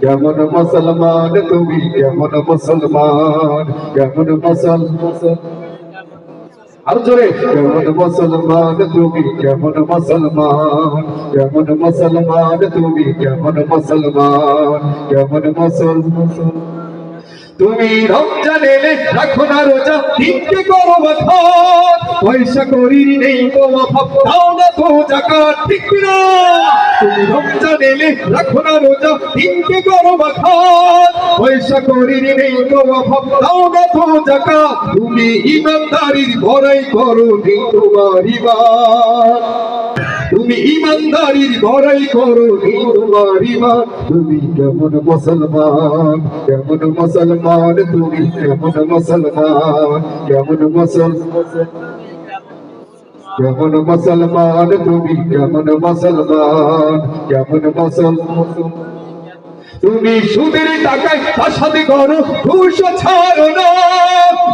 কেমন মুসলমান তুমি? কেমন মুসলমান? কেমন মুসলমান আর জোরে, কেমন মুসলমান তুমি? কেমন মুসলমান? কেমন মুসলমান তুমি? কেমন মুসলমান? কেমন মুসলমান তুমি রমজান এলে রাখো না রোজা, তিনটে করো মাথাত পয়সা করি নেই তো অভাব, দাও না তো জাকাত, ঠিক না তুমি রমজান এলে রাখো না রোজা, তিনটে করো মাথাত পয়সা করি নেই তো অভাব, দাও না তো জাকাত। তুমি ইমানদারির বড়াই করো নেই তোমার তুমি কেমন মুসলমান, কেমন তুমি কেমন মুসলমান কেমন মুসলমান কেমন মুসলমান, তুমি কেমন মুসলমান কেমন মুসলমান তুমি সুদের টাকায় আসাতে করো, ঘুষ ছাড়ো না।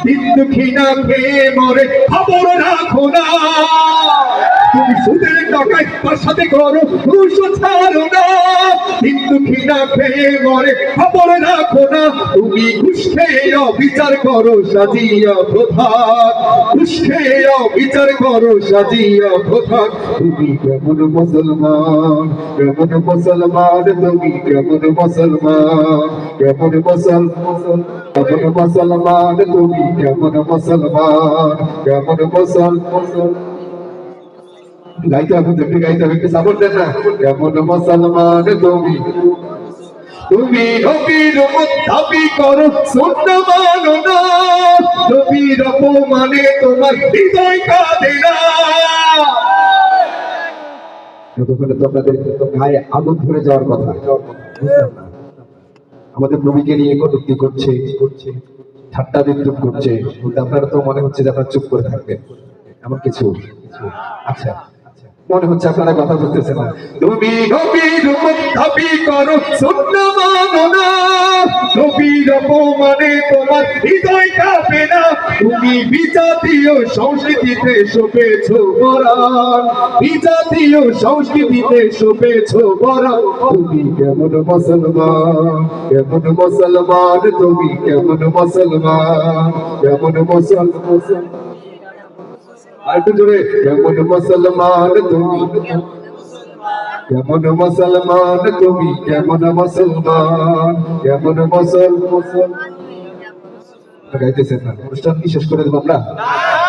বিন্দু খিনা খেয়ে মরে খবর রাখো না। টাকায় আসাতে করো ঘুষ ছাড়ো না। বিন্দু খিনা খেয়ে মরে, খবর রাখো না। তুমি ঘুষ খেয়ে বিচার করো, সাজিয়া প্রধান ঘুষ খেয়ে বিচার করো, সাজিয়া প্রধান তুমি কেমন মুসলমান কেমন মুসলমান, তুমি কেমন মুসলমান কেমন মুসলমান কেমন মুসলমান, তুমি কেমন মুসলমান কেমন মুসলমান। গাইতে হবে, তুমি গাইতে হবে, একটু সাপোর্ট দেন না। কেমন মুসলমান তুমি। তুমি নবীর দাবি করো, শূন্য মানো না। নবীর অপমানে তোমার হৃদয় কাঁদে না। গায়ে আগুন ধরে যাওয়ার কথা, আমাদের নিয়ে করছে করছে, ঠাট্টা করছে। মনে হচ্ছে চুপ করে এমন কিছু। আচ্ছা। মনে হচ্ছে আপনারা কথা বলতেছেন না। তুমি নবীর দাবি করো, শূন্য মানো না। নবীর অপমানে তোমার হৃদয় কাঁপে না। তুমি বিজাতীয় সংস্কৃতিতে শোপেছ বরান বিজাতীয় সংস্কৃতিতে শোপেছ বরান তুমি কেমন মুসলমান? কেমন মুসলমান? তুমি কেমন মুসলমান? কেমন মুসলমান? জোরে কেমন মুসলমান তুমি? কেমন মুসলমান তুমি? কেমন মুসলমান? কেমন মুসলমান?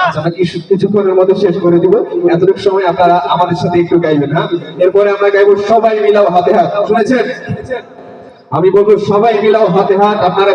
আচ্ছা, কিছুক্ষণের মধ্যে শেষ করে দিব? এতটুকু সময় আপনারা আমাদের সাথে গাইবেন হ্যাঁ? এরপরে আমরা গাইবো সবাই মিলাও হাতে হাত। আমি বলব সবাই মিলাও হাতে হাত আপনারা